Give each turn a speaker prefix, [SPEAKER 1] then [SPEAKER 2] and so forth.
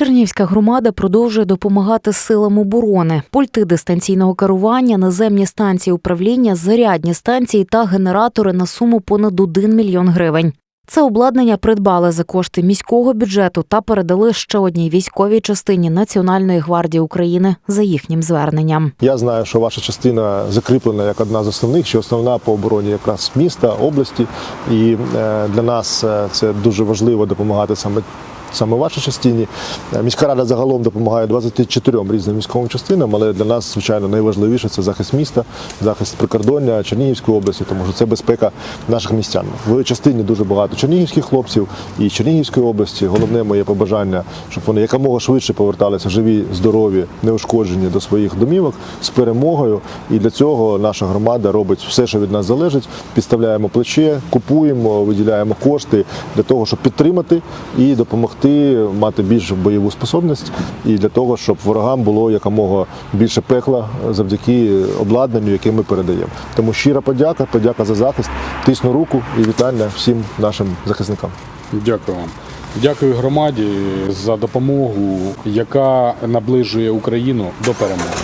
[SPEAKER 1] Чернівська громада продовжує допомагати силам оборони, пульти дистанційного керування, наземні станції управління, зарядні станції та генератори на суму понад 1 мільйон гривень. Це обладнання придбали за кошти міського бюджету та передали ще одній військовій частині Національної гвардії України за їхнім зверненням.
[SPEAKER 2] Я знаю, що ваша частина закріплена як одна з основних, що основна по обороні якраз міста, області. І е, для нас е, це дуже важливо допомагати саме. Саме вашій частині Е, міська рада загалом допомагає 24 різним військовим частинам, але для нас, звичайно, найважливіше це захист міста, захист прикордоння Чернігівської області, тому що це безпека наших містян. В частині дуже багато чернігівських хлопців і Чернігівської області. Головне моє побажання, щоб вони якомога швидше поверталися живі, здорові, неушкоджені до своїх домівок з перемогою. І для цього наша громада робить все, що від нас залежить. Підставляємо плече, купуємо, виділяємо кошти для того, щоб підтримати і допомогти мати більш бойову способність, і для того, щоб ворогам було якомога більше пекла завдяки обладнанню, яке ми передаємо. Тому щира подяка, подяка за захист, тисну руку і вітання всім нашим захисникам.
[SPEAKER 3] Дякую вам. Дякую громаді за допомогу, яка наближує Україну до перемоги.